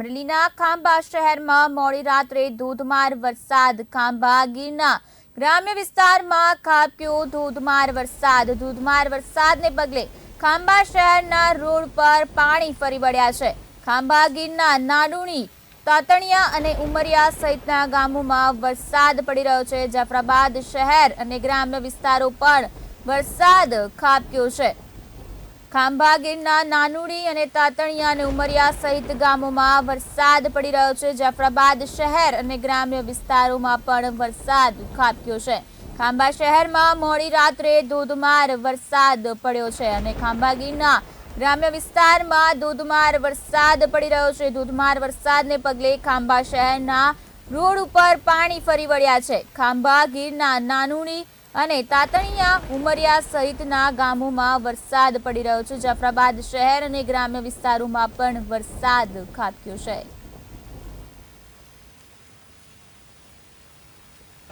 અમરેલીના ખાંભા શહેરમાં મોડી રાત્રે ધોધમાર વરસાદ. ખાંભા ગીરના ગ્રામ્ય વિસ્તારમાં ખાબક્યો ધોધમાર વરસાદ. ધોધમાર વરસાદને પગલે ખાંભા શહેરના રોડ પર પાણી ફરી વળ્યા છે. ખાંભા ગીરના નાડુણી, તાતણિયા અને ઉમરિયા સહિતના ગામોમાં વરસાદ પડી રહ્યો છે. જાફરાબાદ શહેર અને ગ્રામ્ય વિસ્તારો પણ વરસાદ ખાબક્યો છે. ખાંભા ગીરના નાનુડી અને તાતણિયા અને ઉમરિયા સહિત ગામોમાં વરસાદ પડી રહ્યો છે. જાફરાબાદ શહેર અને ગ્રામ્ય વિસ્તારોમાં પણ વરસાદ ખાબક્યો છે. ખાંભા શહેરમાં મોડી રાત્રે ધોધમાર વરસાદ પડ્યો છે અને ખાંભા ગીરના ગ્રામ્ય વિસ્તારમાં ધોધમાર વરસાદ પડી રહ્યો છે. ધોધમાર વરસાદને પગલે ખાંભા શહેરના રોડ ઉપર પાણી ફરી વળ્યા છે. ખાંભા ગીરના નાનુડી અને તાતણિયા ઉમરિયા સહિતના ગામોમાં વરસાદ પડી રહ્યો છે. જાફરાબાદ શહેર અને ગ્રામ્ય વિસ્તારોમાં પણ વરસાદ ખાબક્યો છે.